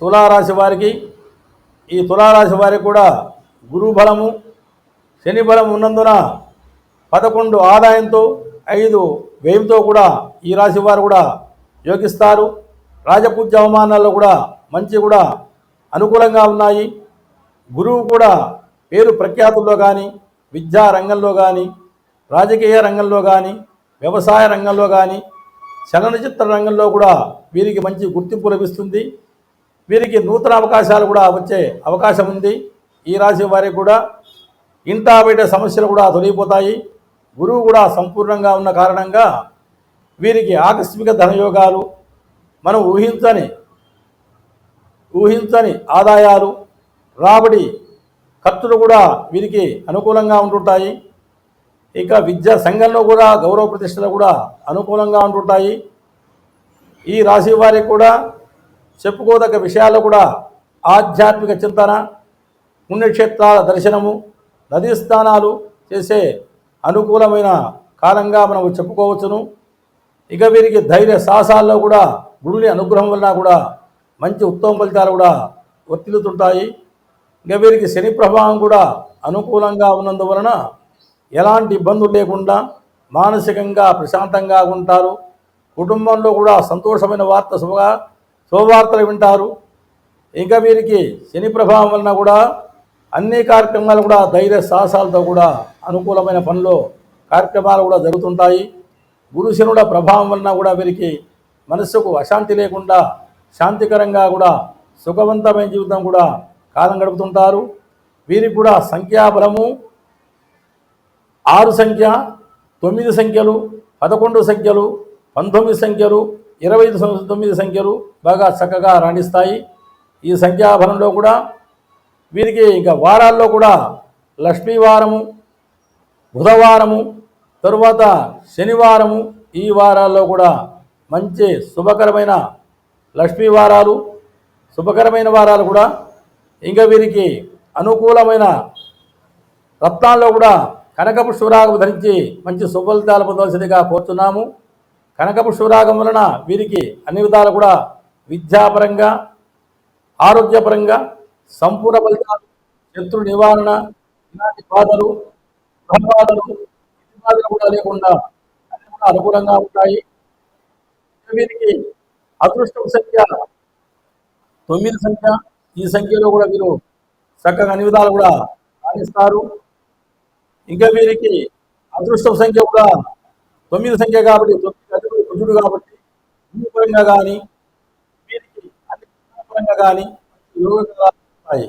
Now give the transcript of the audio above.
తులారాశి వారికి ఈ తులారాశి వారికి కూడా గురు బలము శని బలం ఉన్నందున పదకొండు ఆదాయంతో ఐదు వ్యయంతో కూడా ఈ రాశి వారు కూడా యోగిస్తారు. రాజపూజ్య అవమానాల్లో కూడా మంచి కూడా అనుకూలంగా ఉన్నాయి. గురువు కూడా పేరు ప్రఖ్యాతుల్లో కానీ విద్యా రంగంలో కానీ రాజకీయ రంగంలో కానీ వ్యవసాయ రంగంలో కానీ చలనచిత్ర రంగంలో కూడా వీరికి మంచి గుర్తింపు లభిస్తుంది. వీరికి నూతన అవకాశాలు కూడా వచ్చే అవకాశం ఉంది. ఈ రాశి వారికి కూడా ఇంటా బయట సమస్యలు కూడా తొలగిపోతాయి. గురువు కూడా సంపూర్ణంగా ఉన్న కారణంగా వీరికి ఆకస్మిక ధనయోగాలు మనం ఊహించని ఊహించని ఆదాయాలు రాబడి ఖర్చులు కూడా వీరికి అనుకూలంగా ఉంటుంటాయి. ఇక విద్యా సంఘంలో కూడా గౌరవ ప్రతిష్టలు కూడా అనుకూలంగా ఉంటుంటాయి. ఈ రాశి వారికి కూడా చెప్పుకోదగ్గ విషయాలు కూడా ఆధ్యాత్మిక చింతన పుణ్యక్షేత్రాల దర్శనము నదీ స్నానాలు చేసే అనుకూలమైన కాలంగా మనం చెప్పుకోవచ్చును. ఇక వీరికి ధైర్య సాహసాల్లో కూడా గురుని అనుగ్రహం వలన కూడా మంచి ఉత్తమ ఫలితాలు కూడా వర్తిల్లుతుంటాయి. ఇక వీరికి శని ప్రభావం కూడా అనుకూలంగా ఉన్నందువలన ఎలాంటి ఇబ్బందులు లేకుండా మానసికంగా ప్రశాంతంగా ఉంటారు. కుటుంబంలో కూడా సంతోషమైన వార్త శుభగా శుభవార్తలు వింటారు. ఇంకా వీరికి శని ప్రభావం వలన కూడా అన్ని కార్యక్రమాలు కూడా ధైర్య సాహసాలతో కూడా అనుకూలమైన పనులు కార్యక్రమాలు కూడా జరుగుతుంటాయి. గురుశనుడ ప్రభావం వలన కూడా వీరికి మనస్సుకు అశాంతి లేకుండా శాంతికరంగా కూడా సుఖవంతమైన జీవితం కూడా కాలం గడుపుతుంటారు. వీరికి కూడా సంఖ్యాబలము ఆరు సంఖ్య తొమ్మిది సంఖ్యలు పదకొండు సంఖ్యలు పంతొమ్మిది సంఖ్యలు ఇరవై ఐదు తొమ్మిది సంఖ్యలు బాగా చక్కగా రాణిస్తాయి. ఈ సంఖ్యాబలంలో కూడా వీరికి ఇంకా వారాల్లో కూడా లక్ష్మీవారము బుధవారము తరువాత శనివారము ఈ వారాల్లో కూడా మంచి శుభకరమైన లక్ష్మీ వారాలు శుభకరమైన వారాలు కూడా ఇంకా వీరికి అనుకూలమైన రత్నాల్లో కూడా కనకపుష్పరాగం ధరించి మంచి శుభఫలితాలు పొందవలసిందిగా కోరుతున్నాము కనకపు శివరాగం వలన వీరికి అన్ని విధాలు కూడా విద్యాపరంగా ఆరోగ్యపరంగా సంపూర్ణ ఫలితాలు శత్రు నివారణ ఇలాంటి బాధలు బాధలు బాధలు కూడా లేకుండా అన్ని కూడా అనుకూలంగా ఉంటాయి. వీరికి అదృష్టం సంఖ్య తొమ్మిది సంఖ్య. ఈ సంఖ్యలో కూడా వీరు చక్కగా అన్ని విధాలు కూడా రాణిస్తారు ఇంకా వీరికి అదృష్టం సంఖ్య కూడా తొమ్మిది సంఖ్య కాబట్టి తొమ్మిది కుజుడు కాబట్టి భూపరంగా కానీ వీరికి అన్ని పరంగా కానీ ఉంటాయి.